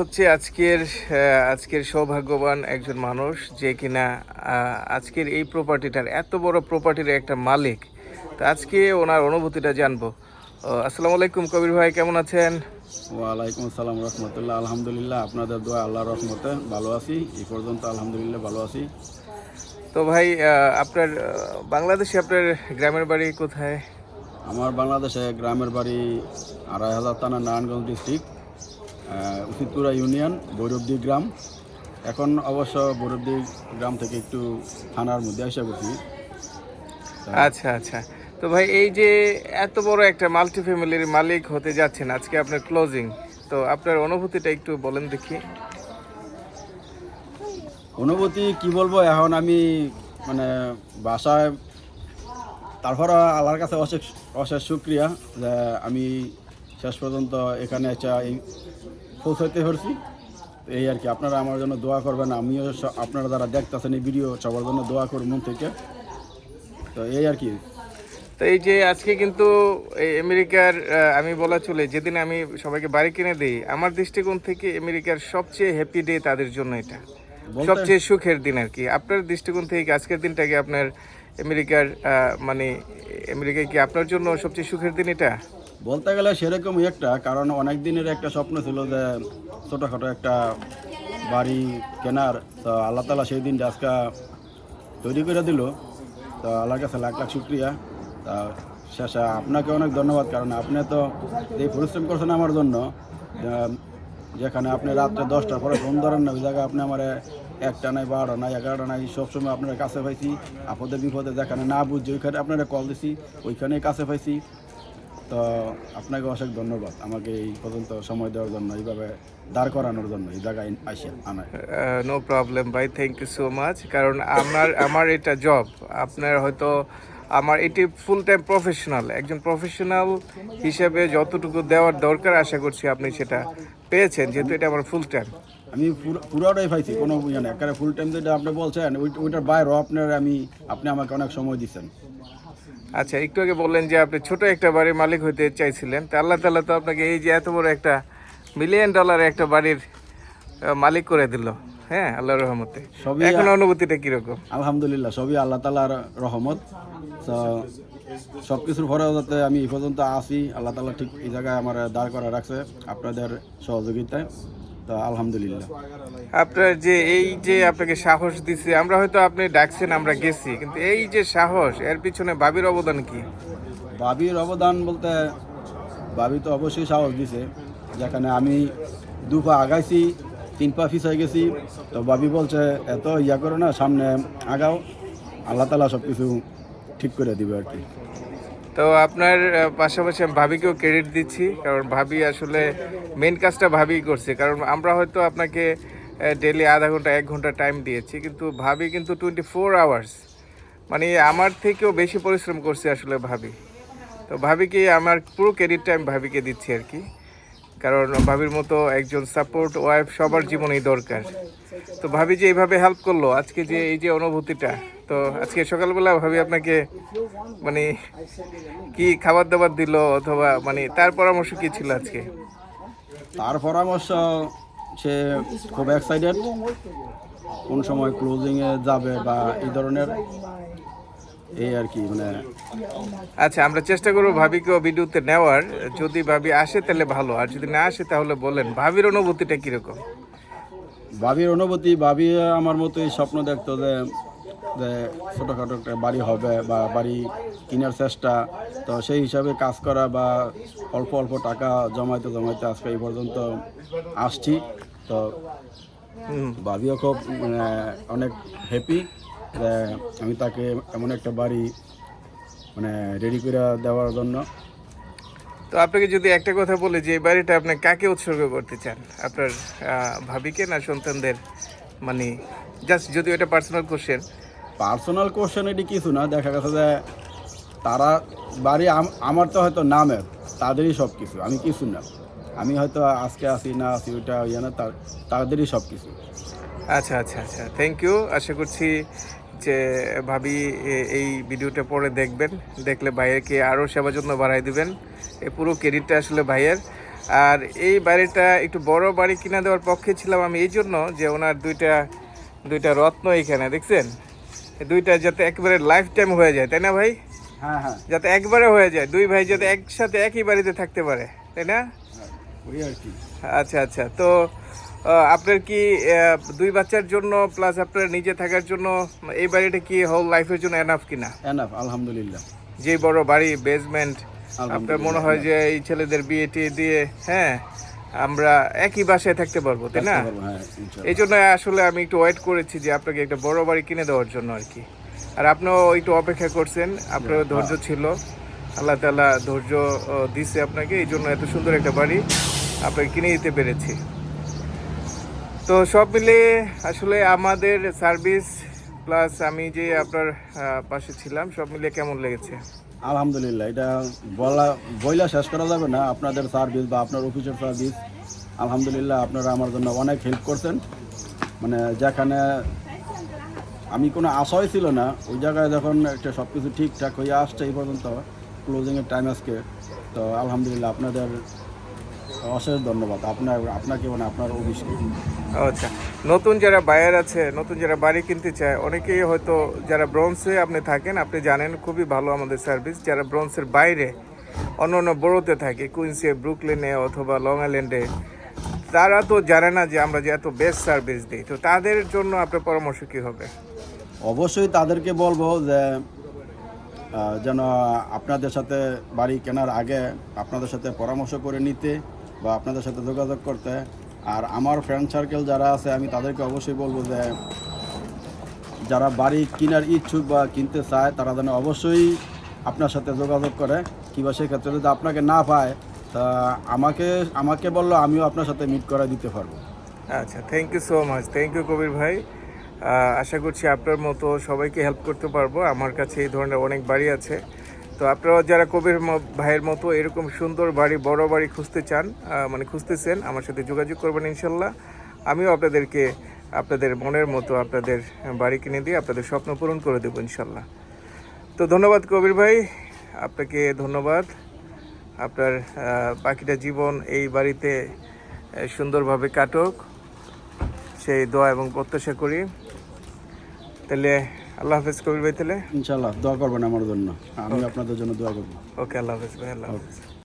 হচ্ছে আজকের আজকের সৌভাগ্যবান একজন মানুষ যে কিনা আজকের এই প্রপার্টিটার এত বড় প্রপার্টির একটা মালিক। তো আজকে ওনার অনুভূতিটা জানব। আসসালামু আলাইকুম কবির ভাই কেমন আছেন? ওয়ালাইকুম আসসালাম রহমতুল্লাহ আলহামদুলিল্লাহ আপনাদের দোয়া আল্লাহ রহমতে ভালো আছি এই পর্যন্ত আলহামদুলিল্লাহ ভালো আছি। তো ভাই আপনার বাংলাদেশে আপনার গ্রামের বাড়ি কোথায়? আমার বাংলাদেশে গ্রামের বাড়ি আড়াই হাজার থানা নারায়ণগঞ্জ ডিস্ট্রিক্ট উচিতপুরা ইউনিয়ন ভৈরবদি গ্রাম। এখন অবশ্য ভৈরবদি গ্রাম থেকে একটু থানার মধ্যে এসে করছি আচ্ছা আচ্ছা। তো ভাই এই যে এত বড় একটা মাল্টি ফ্যামিলির মালিক হতে যাচ্ছেন আজকে আপনার ক্লোজিং তো আপনার অনুভূতিটা একটু বলেন দেখি। অনুভূতি কি বলব এখন আমি মানে বাসায় তারপর আল্লাহর কাছে অশেষ অশেষ শুক্রিয়া যে আমি শেষ পর্যন্ত এখানে একটা এই পৌঁছাইতে পারছি এই আর কি আপনারা আমার জন্য দোয়া করবেন আমিও আপনারা যারা দেখতেছেন এই ভিডিও সবার জন্য দোয়া করি মন থেকে। তো এই আর কি। তো এই যে আজকে কিন্তু এই আমেরিকার আমি বলা চলে যেদিন আমি সবাইকে বাড়ি কিনে দিই আমার দৃষ্টিকোণ থেকে আমেরিকার সবচেয়ে হ্যাপি ডে তাদের জন্য এটা। সবচেয়ে সুখের দিন আর কি। আপনার দৃষ্টিকোণ থেকে আজকের দিনটাকে আপনার আমেরিকার মানে আমেরিকায় কি আপনার জন্য সবচেয়ে সুখের দিন এটা? বলতে গেলে সেরকমই একটা, কারণ অনেক দিনের একটা স্বপ্ন ছিল যে ছোটোখাটো একটা বাড়ি কেনার, তো আল্লাহ তালা সেই দিন আজকে তৈরি করে দিল। তো আল্লাহর কাছে লাখ লাখ শুক্রিয়া। তা শেষে আপনাকে অনেক ধন্যবাদ, কারণ আপনি তো এই পরিশ্রম করছেন আমার জন্য। যেখানে আপনি রাত্রে দশটার পরে ফোন ধরেন না, ওই জায়গায় আপনি আমার একটা নাই, বারোটা নাই, এগারোটা নাই, সবসময় আপনার কাছে পাইছি। আপদে বিপদে যেখানে না বুঝছি ওইখানে আপনারা কল দিছি, ওইখানেই কাছে পাইছি। তো আপনাকে অশেষ ধন্যবাদ। আমাকে এই পর্যন্ত সময় দেওয়ার জন্য এইভাবে দাঁড় করানোর জন্য এই জায়গায় আসে আনায়। নো প্রবলেম ভাই থ্যাংক ইউ সো মাচ কারণ আমার আমার এটা জব আপনার হয়তো আমার এটি ফুল টাইম প্রফেশনাল একজন প্রফেশনাল হিসেবে যতটুকু দেওয়ার দরকার আশা করছি আপনি সেটা পেয়েছেন যেহেতু এটা আমার ফুল টাইম আমি পুরোটাই পাইছি কোনো ইয়ে নেই কারণ ফুল টাইম যেটা আপনি বলছেন ওইটার বাইরেও আপনার আমি আপনি আমাকে অনেক সময় দিচ্ছেন। আচ্ছা একটু আগে বললেন যে আপনি ছোট একটা বাড়ির মালিক হতে চাইছিলেন। তা আল্লাহ তালা তো আপনাকে এই যে এত বড় একটা মিলিয়ন ডলারের একটা বাড়ির মালিক করে দিল। হ্যাঁ আল্লাহ রহমতে। সবই এখন অনুভূতিটা কীরকম? আলহামদুলিল্লাহ সবই আল্লাহ তালার রহমত। তো সব কিছুর পরেও যাতে আমি এই পর্যন্ত আসি আল্লাহ তালা ঠিক এই জায়গায় আমার দাঁড় করা রাখছে আপনাদের সহযোগিতায়। তো আলহামদুলিল্লাহ। আপনার যে এই যে আপনাকে সাহস দিছে আমরা হয়তো আপনি ডাকছেন আমরা গেছি কিন্তু এই যে সাহস এর পিছনে বাবির অবদান কি? বাবির অবদান বলতে বাবি তো অবশ্যই সাহস দিছে যেখানে আমি দু পা আগাইছি তিন পা পিছাই গেছি তো বাবি বলছে এত ইয়া করো না সামনে আগাও আল্লাহ তালা সব কিছু ঠিক করে দিবে আর কি। তো আপনার পাশাপাশি আমি ভাবিকেও ক্রেডিট দিচ্ছি, কারণ ভাবি আসলে মেন কাজটা ভাবি করছে। কারণ আমরা হয়তো আপনাকে ডেলি আধা ঘণ্টা, এক ঘণ্টা টাইম দিয়েছি, কিন্তু ভাবি কিন্তু টোয়েন্টি ফোর আওয়ার্স মানে আমার থেকেও বেশি পরিশ্রম করছে আসলে ভাবি। তো ভাবিকে আমার পুরো ক্রেডিটটা আমি ভাবিকে দিচ্ছি আর কি। কারণ ভাবির মতো একজন সাপোর্ট ওয়াইফ সবার জীবনেই দরকার। তো ভাবি যে এইভাবে হেল্প করল আজকে যে এই যে অনুভূতিটা তো আজকে সকালবেলা ভাবি আপনাকে মানে কি খাবার দাবার দিল অথবা মানে তার পরামর্শ কি ছিল আজকে? তার পরামর্শ সে খুব এক্সাইটেড কোন সময় ক্লোজিংয়ে যাবে বা এই ধরনের এই আর কি মানে আচ্ছা আমরা চেষ্টা করব ভাবিকেও ভিডিওতে নেওয়ার। যদি ভাবি আসে তাহলে ভালো আর যদি না আসে তাহলে বলেন ভাবির অনুভূতিটা কীরকম? ভাবির অনুভূতি ভাবি আমার মতোই স্বপ্ন দেখতো যে যে ছোটোখাটো একটা বাড়ি হবে বা বাড়ি কেনার চেষ্টা। তো সেই হিসাবে কাজ করা বা অল্প অল্প টাকা জমাইতে জমাইতে আজকে এই পর্যন্ত আসছি। তো ভাবিও খুব মানে অনেক হ্যাপি যে আমি তাকে এমন একটা বাড়ি মানে রেডি করে দেওয়ার জন্য তো আপনাকে যদি একটা কথা বলে যে এই বাড়িটা আপনি কাকে উৎসর্গ করতে চান? আপনার ভাবিকে না সন্তানদের? মানে জাস্ট যদি এটা পার্সোনাল কোশ্চেন পার্সোনাল কোশ্চেন এটি কিছু না দেখা গেছে যে তারা বাড়ি আমার তো হয়তো নামের তাদেরই সব কিছু আমি কিছু না। আমি হয়তো আজকে আসি না আসি ওইটা ইয়ে না তার- তাদেরই সব কিছু আচ্ছা আচ্ছা আচ্ছা থ্যাংক ইউ আশা করছি যে ভাবি এই ভিডিওটা পরে দেখবেন দেখলে বাইরেকে আরও সেবা যত্ন বাড়াই দিবেন। এই পুরো ক্রেডিটটা আসলে ভাইয়ের। আর এই বাড়িটা একটু বড় বাড়ি কিনে দেওয়ার পক্ষে ছিলাম আমি এই জন্য যে ওনার দুইটা দুইটা রত্ন এখানে দেখছেন? দুইটা যাতে একবারে লাইফ টাইম হয়ে যায় তাই না ভাই? হ্যাঁ হ্যাঁ। যাতে একবারে হয়ে যায় দুই ভাই যাতে একসাথে একই বাড়িতে থাকতে পারে তাই না? আর কি। আচ্ছা আচ্ছা। তো আপনার কি দুই বাচ্চার জন্য প্লাস আপনার নিজে থাকার জন্য এই বাড়িটা কি হোল লাইফের জন্য এনাফ কিনা? এনাফ আলহামদুলিল্লাহ। যে বড় বাড়ি বেসমেন্ট আপনার মনে হয় যে এই ছেলেদের বিয়ে টিয়ে দিয়ে হ্যাঁ আমরা একই বাসায় থাকতে পারব তাই না? হ্যাঁ। এই জন্য আসলে আমি একটু ওয়েট করেছি যে আপনাকে একটা বড় বাড়ি কিনে দেওয়ার জন্য আর কি। আর আপনিও একটু অপেক্ষা করছেন আপনার ধৈর্য ছিল। আল্লাহ তালা ধৈর্য দিছে আপনাকে এই জন্য এত সুন্দর একটা বাড়ি আপনাকে কিনে দিতে পেরেছি। তো সব মিলে আসলে আমাদের সার্ভিস প্লাস আমি যে আপনার পাশে ছিলাম সব মিলিয়ে কেমন লেগেছে? আলহামদুলিল্লাহ, এটা বলা, বইলা শেষ করা যাবে না। আপনাদের সার্ভিস বা আপনার অফিসের সার্ভিস আলহামদুলিল্লাহ আপনারা আমার জন্য অনেক হেল্প করছেন। মানে যেখানে আমি কোনো আশয় ছিল না, ওই জায়গায় যখন একটা সব কিছু ঠিকঠাক হয়ে আসছে এই পর্যন্ত ক্লোজিংয়ের টাইম আজকে, তো আলহামদুলিল্লাহ আপনাদের অশেষ ধন্যবাদ। আপনার আপনাকে মানে আপনার অফিসকে আচ্ছা নতুন যারা বায়ার আছে নতুন যারা বাড়ি কিনতে চায় অনেকেই হয়তো যারা ব্রঞ্জে আপনি থাকেন আপনি জানেন খুবই ভালো আমাদের সার্ভিস যারা ব্রঞ্জের বাইরে অন্য অন্য বড়োতে থাকে কুইন্সে ব্রুকলিনে অথবা লং আইল্যান্ডে তারা তো জানে না যে আমরা যে এত বেস্ট সার্ভিস দিই। তো তাদের জন্য আপনার পরামর্শ কী হবে? অবশ্যই তাদেরকে বলব যে যেন আপনাদের সাথে বাড়ি কেনার আগে আপনাদের সাথে পরামর্শ করে নিতে। বা আপনাদের সাথে যোগাযোগ করতে। আর আমার ফ্রেন্ড সার্কেল যারা আছে, আমি তাদেরকে অবশ্যই বলব যে, যারা বাড়ি কেনার ইচ্ছুক বা কিনতে চায়, তারা যেন অবশ্যই আপনার সাথে যোগাযোগ করে। কিংবা সেক্ষেত্রে যদি আপনাকে না পায়, তা আমাকে আমাকে বলল, আমিও আপনার সাথে মিট করে দিতে পারব। আচ্ছা thank you so much thank you Kabir ভাই। আশা করছি আপনার মতো সবাইকে হেল্প করতে পারব। আমার কাছে এই ধরনের অনেক বাড়ি আছে। তো আপনারা যারা কবির ভাইয়ের মতো এরকম সুন্দর বাড়ি, বড় বাড়ি খুঁজতে চান মানে খুঁজতেছেন, আমার সাথে যোগাযোগ করবেন ইনশাল্লাহ। আমিও আপনাদেরকে আপনাদের মনের মতো আপনাদের বাড়ি কিনে দিয়ে আপনাদের স্বপ্ন পূরণ করে দেবো ইনশাল্লাহ। তো ধন্যবাদ কবির ভাই, আপনাকে ধন্যবাদ। আপনার বাকিটা জীবন এই বাড়িতে সুন্দরভাবে কাটুক। সেই দোয়া এবং প্রত্যাশা করি। তাহলে আল্লাহ হাফেজ কবির ভাই তাহলে? ইনশাল্লাহ দোয়া করবেন আমার জন্য। আমি আপনাদের জন্য দোয়া করব। ওকে আল্লাহ হাফেজ ভাই আল্লাহ হাফেজ।